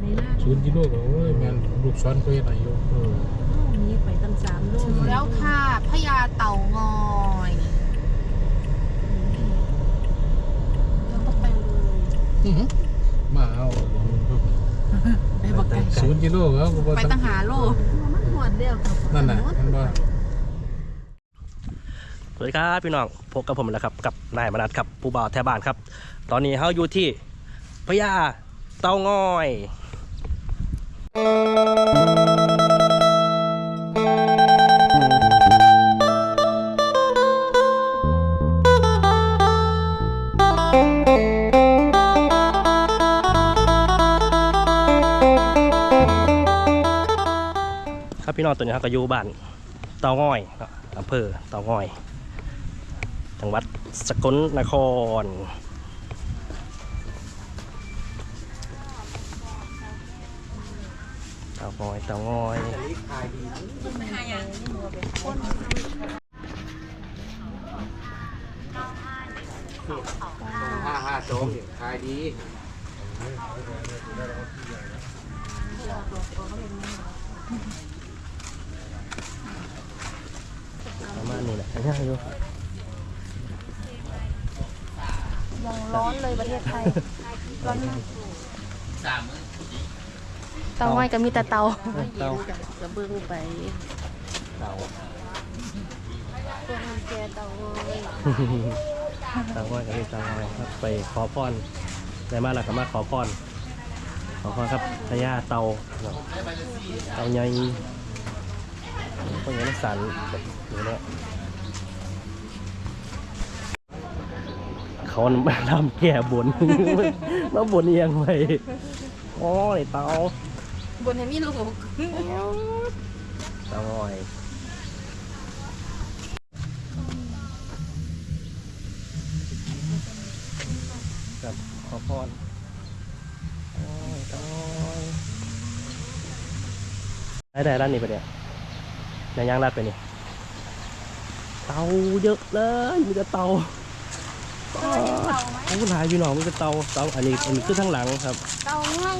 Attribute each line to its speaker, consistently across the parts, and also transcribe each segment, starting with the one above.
Speaker 1: ในหน้า
Speaker 2: ศูนย์กิโลก็โอ้ยแม่นลูกซ้อนก็เฮ็ดให้อยู่เออ
Speaker 1: มีไปตั้งสามโล
Speaker 3: ถึงแล้วค่ะพญาเต่างอยเราต้องไปเลย
Speaker 2: อื้อหือมาเอา
Speaker 3: ไปบอกกัน
Speaker 2: ศูนย์กิโลก็บ่
Speaker 3: ไปตั้งหาโล
Speaker 1: มันหวดเดียวกับ
Speaker 2: นั่นน่ะมันบ่
Speaker 4: สวัสดีครับพี่น้องพบกับผมแล้วครับกับนายมนัสครับผู้บ่าวแถวบ้านครับ ตอนนี้เขาอยู่ที่พญาเตางอย ครับพี่น้องตัวนี้เขาก็อยู่บ้านเตางอยอำเภอเตางอย จังหวัดสกลนคร ตางอยเตางอย
Speaker 2: ห้าห้าโจ๊กขายดี
Speaker 4: ประมาณนี้แหละง่ายอยู่
Speaker 3: ยังร้อนเลยประเทศไทยร้อนมาก เตางอยก็มีแต่เตา
Speaker 4: เตา
Speaker 1: กระเบื้องไป
Speaker 4: เตา
Speaker 3: พวกมันแกเตางอย
Speaker 4: เตางอยกับพี่เตางอยครับ ไปขอพรได้มาแล้วก็มาขอพรขอพรครับพญาเตาเนาะเตาใหญ่พวกนี้มันสันแบบนี้แหละเขาทำแก่บนมาบนเอียงไปอ๋อไอ้เตา
Speaker 3: บนให้มีลูก
Speaker 4: เตางอยกับขอพรโอ้ยเตางอยได้ได้ร้านนี้ปะเนี่ยในย่างรัดไปนี่ เตาเยอะเลยมีแต่เตาโอ้หลายพี่น้องมีแต่เตาเตาอันนี้อันนี้คือทั้างหลังครับ
Speaker 3: เตาง่าย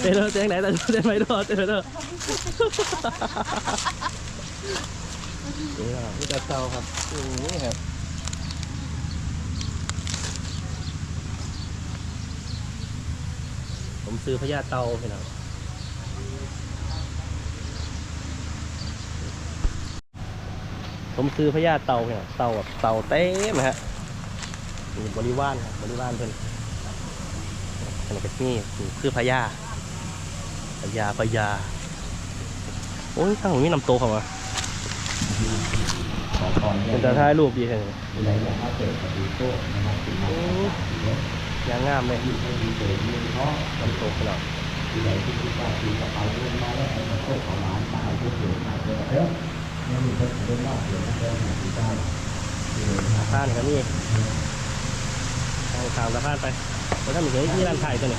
Speaker 4: เต้นเถอเต้นไหนเต้นเต้นไม่รอดเต้นเถอะนี่ครับนี่จะเตาครับนี่ครับผมซื้อพญาเตาพี่น้องผมซื้อพญาเตาพี่น้องเตาแบบเตาเต็มนะฮะมีบริวารครับบริวารเพิ่นอันนี้ก็นี่คือพญา พญาพญาโอ้ยข้างหลังมีน้ำโตเข้ามาเป็นตาท้ายรูปดีแค่ไหนยางงามเลยน้ำโตขนาดสะพานกันนี่ทางทางสะพานไปแล้วถ้ามีเห็นมีร้านถ่ายตัวนี้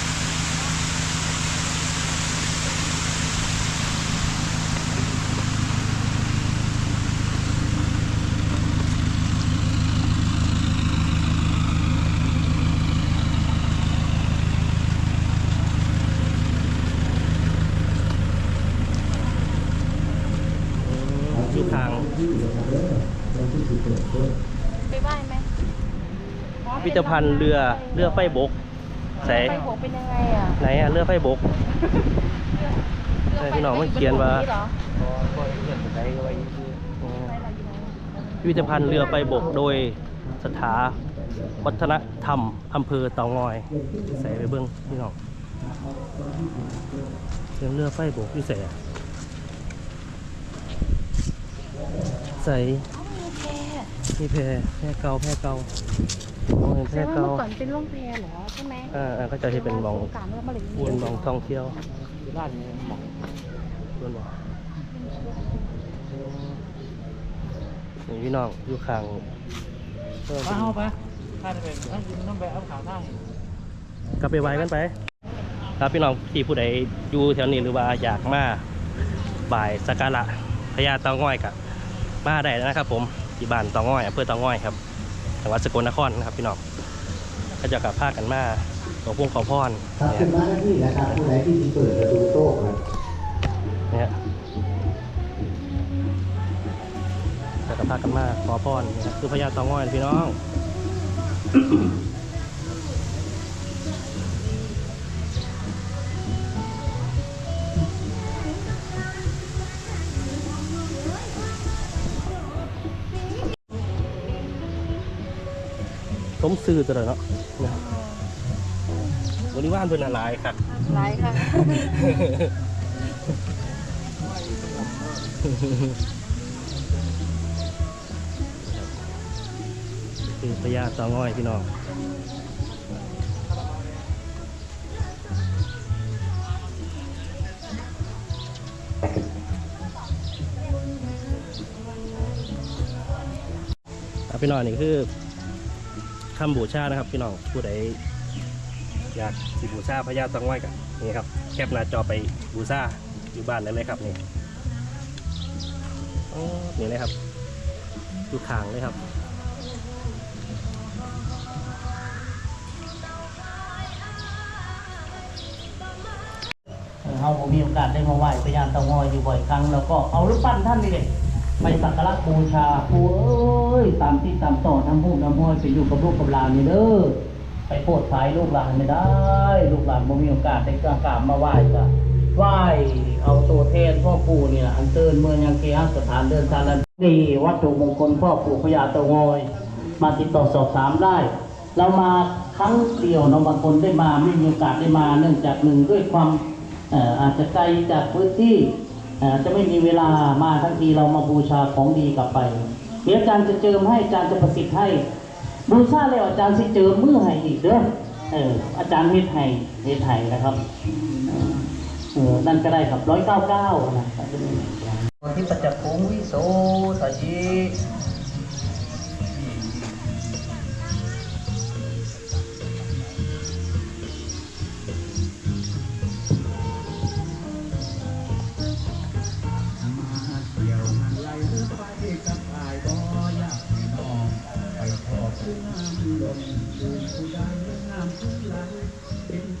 Speaker 4: อยู่ทาง
Speaker 3: ไปไหว้ไหม
Speaker 4: พิพิธภัณฑ์เรือเรือไฟบกใส่
Speaker 3: ไปหัวเป็นยังไงอะ
Speaker 4: ไหนอะเรือไฟบกใช่พี่น้องมันเขียนว่า
Speaker 3: เหรอ
Speaker 4: พิพิธภัณฑ์เรือไฟบกโดยสถาวัฒนธรรมอำเภอเตางอย ใส่ไปเบิ้งพี่น้องเรือเรือไฟบกอยู่ใส่อะใส่
Speaker 3: มีแพ
Speaker 4: นี่แพแพเก่าแพเก่า โอ้ย
Speaker 3: แส
Speaker 4: แพ
Speaker 3: ดงว่า
Speaker 4: เก่า
Speaker 3: เมื่อก่อนเป็นร่องแพเหรอใช่ไหม
Speaker 4: อ่าอ่าก็จะที่เป็นหมอง
Speaker 3: การเมื่อมาเลย
Speaker 4: เป็นหมองท่องเที่ยว
Speaker 2: ร้านนี้หมอง
Speaker 4: เพื่อนบอกนี่พี่น้องอยู่ข้างเพิ่ม
Speaker 2: มาเฮาไปถ้าจะเป็นถ้ากินต้องไปเอาขาทาง
Speaker 4: กลับไปไว้กันไป ครับพี่น้องที่ผู้ใดอยู่แถวนี้หรือว่าอยากมาบ่ายสักการะพญาเตาง่อยกับมาได้นะครับผมที่บ้านเตาง่อยอำเภอเตาง่อยครับ จังหวัดสกลนครนะครับพี่น้องก็จะกลับพากันมาขอพวงขอพร
Speaker 5: ครับ
Speaker 4: เนี่ย
Speaker 5: เป็นหน้าที่นะครับผู้ใดที่เปิดประตูโต๊ะครับ
Speaker 4: เนี่ยจะกลับพากันมาขอพรเนี่ยคือพญาเตางอยพี่น้อง สมซื้อตัวเลยเนาะนะครับบริวารเพิ่นน่ะหลายครับ
Speaker 3: หลายค่ะ
Speaker 4: คือพญาเตางอยพี่น้องอะพี่น้องนี่คือ คำบูชานะครับพี่น้องผู้ใดอยากสิบูชาพญาเตางอยกันนี่ครับแคปหน้าจอไปบูชาอยู่บ้านได้เลยครับนี่นี่เลยครับอยู่ข้างเลยครับ
Speaker 6: เราผมมีโอกาสได้มาไหว้พระยานเตางอยอยู่บ่อยครั้ง แล้วก็เอารูปปั้นท่านนี่เลย ไปสักการะบูชาปูเอ้ยตามที่ตามต่อทำพูดทำห้อยไปอยู่กับลูกกับหลานนี่เด้อไปโปรดสายลูกหลานไม่ได้ ลูกหลานผมมีโอกาสได้กราบมาไหว้ก็ไหว้เอาตัวแทนพ่อปู่นี่แหละอันเชิญเมืองยังเกหสถานเดินทางนั้นดีวัตถุมงคลพ่อปู่พญาเตงอย มาติดต่อสอบถามได้ เรามาครั้งเดียวเนาะบางคนได้มาไม่มีโอกาสได้มา เนื่องจากหนึ่งด้วยความอออาจจะไกลจากพื้นที่ จะไม่มีเวลามาทั้งทีเรามาบูชาของดีกลับไป เดี๋ยวอาจารย์จะเจิมให้อาจารย์จะประสิทธิ์ให้ บูชาแล้วอาจารย์สิเจิมมือให้อีกเด้อเอออาจารย์เฮ็ดให้เฮ็ดให้นะครับเออนั่นก็ได้ครับร้อยเก้าเก้านะคนที่ประจักษ์คงวิโส ทายิ
Speaker 5: เป็นพวง